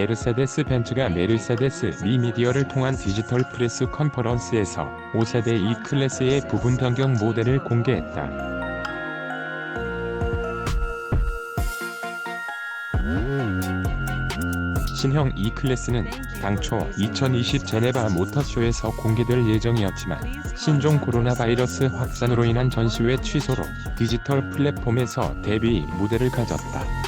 메르세데스 벤츠가 메르세데스 미 미디어를 통한 디지털 프레스 컨퍼런스에서 5세대 E클래스의 부분 변경 모델을 공개했다. 신형 E클래스는 당초 2020 제네바 모터쇼에서 공개될 예정이었지만 신종 코로나 바이러스 확산으로 인한 전시회 취소로 디지털 플랫폼에서 데뷔 무대를 가졌다.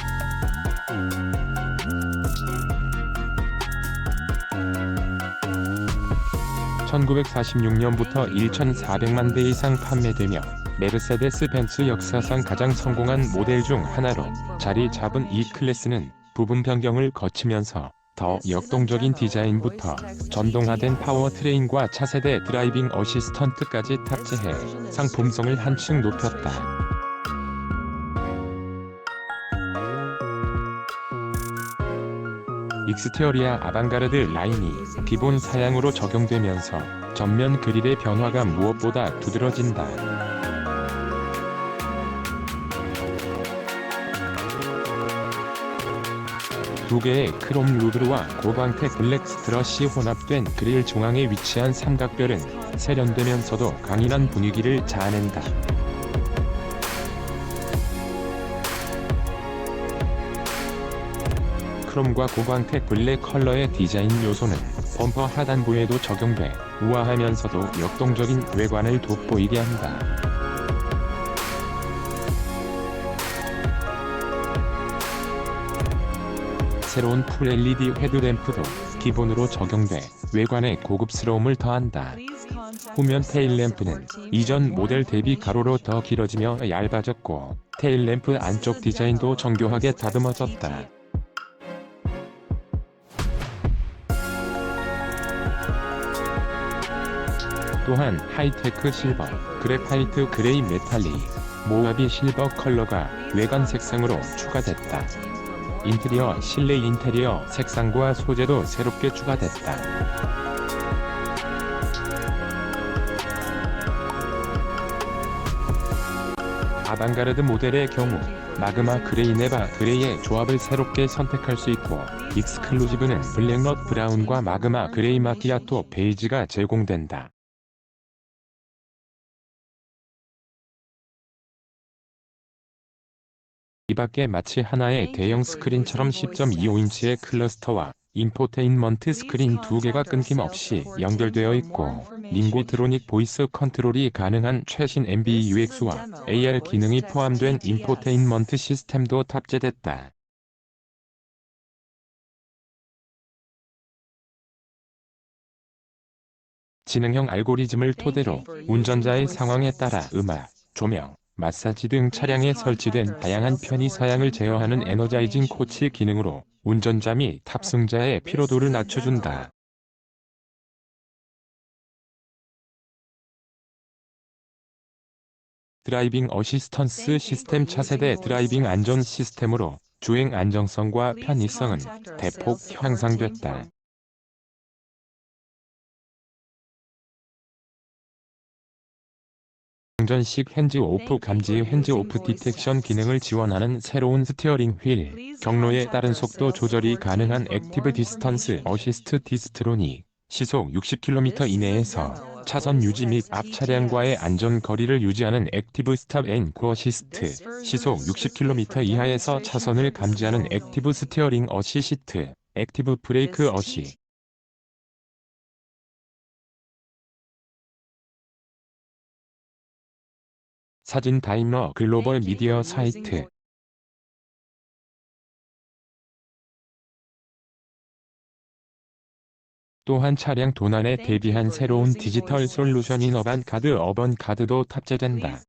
(1946년부터) (1,400만 대) 이상 판매되며 메르세데스 벤츠 역사상 가장 성공한 모델 중 하나로 자리 잡은 이 클래스는 부분 변경을 거치면서 더 역동적인 디자인부터 전동화된 파워트레인과 차세대 드라이빙 어시스턴트까지 탑재해 상품성을 한층 높였다. 익스테어리아 아방가르드 라인이 기본 사양으로 적용되면서 전면 그릴의 변화가 무엇보다 두드러진다. 두 개의 크롬 루드와 고광택 블랙 스트러시 혼합된 그릴 중앙에 위치한 삼각별은 세련되면서도 강인한 분위기를 자아낸다. 크롬과 고광택 블랙 컬러의 디자인 요소는 범퍼 하단부에도 적용돼 우아하면서도 역동적인 외관을 돋보이게 한다. 새로운 풀 LED 헤드램프도 기본으로 적용돼 외관에 고급스러움을 더한다. 후면 테일램프는 이전 모델 대비 가로로 더 길어지며 얇아졌고 테일램프 안쪽 디자인도 정교하게 다듬어졌다. 또한 하이테크 실버, 그래파이트 그레이 메탈릭, 모하비 실버 컬러가 외관 색상으로 추가됐다. 인테리어 실내 인테리어 색상과 소재도 새롭게 추가됐다. 아방가르드 모델의 경우 마그마 그레이 네바 그레이의 조합을 새롭게 선택할 수 있고 익스클루지브는 블랙넛 브라운과 마그마 그레이 마키아토 베이지가 제공된다. 이 밖에 마치 하나의 대형 스크린처럼 10.25인치의 클러스터와 인포테인먼트 스크린 두 개가 끊김없이 연결되어 있고 링고트로닉 보이스 컨트롤이 가능한 최신 MBUX와 AR 기능이 포함된 인포테인먼트 시스템도 탑재됐다. 지능형 알고리즘을 토대로 운전자의 상황에 따라 음악, 조명, 마사지 등 차량에 설치된 다양한 편의 사양을 제어하는 에너자이징 코치 기능으로 운전자 및 탑승자의 피로도를 낮춰준다. 드라이빙 어시스턴스 시스템 차세대 드라이빙 안전 시스템으로 주행 안정성과 편의성은 대폭 향상됐다. 충전식 핸즈 오프 감지 핸즈 오프 디텍션 기능을 지원하는 새로운 스티어링 휠, 경로에 따른 속도 조절이 가능한 액티브 디스턴스 어시스트 디스트로닉, 시속 60km 이내에서 차선 유지 및 앞 차량과의 안전 거리를 유지하는 액티브 스탑 앤고 어시스트, 시속 60km 이하에서 차선을 감지하는 액티브 스티어링 어시시트, 액티브 브레이크 어시, 사진 다임러 글로벌 미디어 사이트. 또한 차량 도난에 대비한 새로운 디지털 솔루션인 어반 카드 어번 카드도 탑재된다.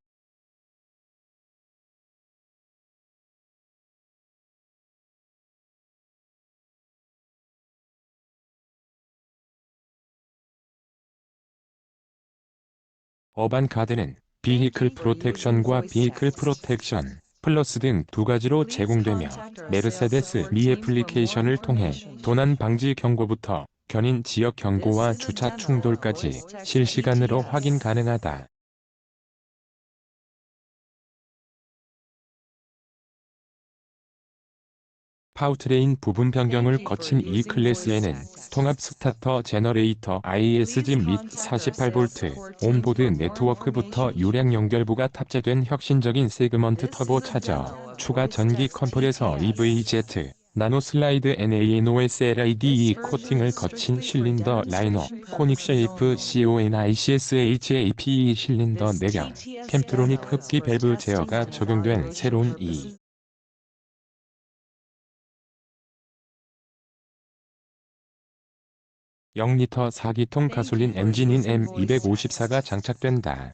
어반 카드는 비히클 프로텍션과 비히클 프로텍션 플러스 등 두 가지로 제공되며 메르세데스 미 애플리케이션을 통해 도난 방지 경고부터 견인 지역 경고와 주차 충돌까지 실시간으로 확인 가능하다. 파워트레인 부분 변경을 거친 이 클래스에는 통합 스타터 제너레이터 ISG 및 48V 온보드 네트워크부터 유량 연결부가 탑재된 혁신적인 세그먼트 터보 차저, 추가 전기 컴프레서 EVZ, 나노 슬라이드 NANOSLIDE 코팅을 거친 실린더 라이너, 코닉 쉐이프 CONICSHAPE 실린더 내경, 캠트로닉 흡기 밸브 제어가 적용된 새로운 E 0리터 4기통 가솔린 엔진인 M254가 장착된다.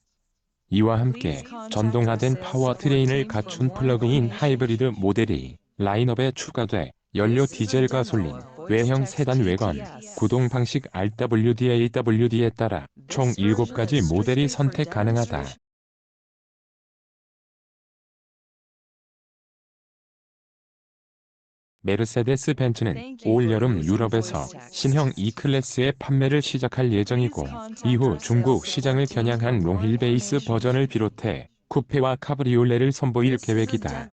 이와 함께 전동화된 파워트레인을 갖춘 플러그인 하이브리드 모델이 라인업에 추가돼 연료 디젤 가솔린, 외형 세단 외관, 구동 방식 RWD-AWD에 따라 총 7가지 모델이 선택 가능하다. 메르세데스 벤츠는 올 여름 유럽에서 신형 E클래스의 판매를 시작할 예정이고 이후 중국 시장을 겨냥한 롱힐 베이스 버전을 비롯해 쿠페와 카브리올레를 선보일 계획이다.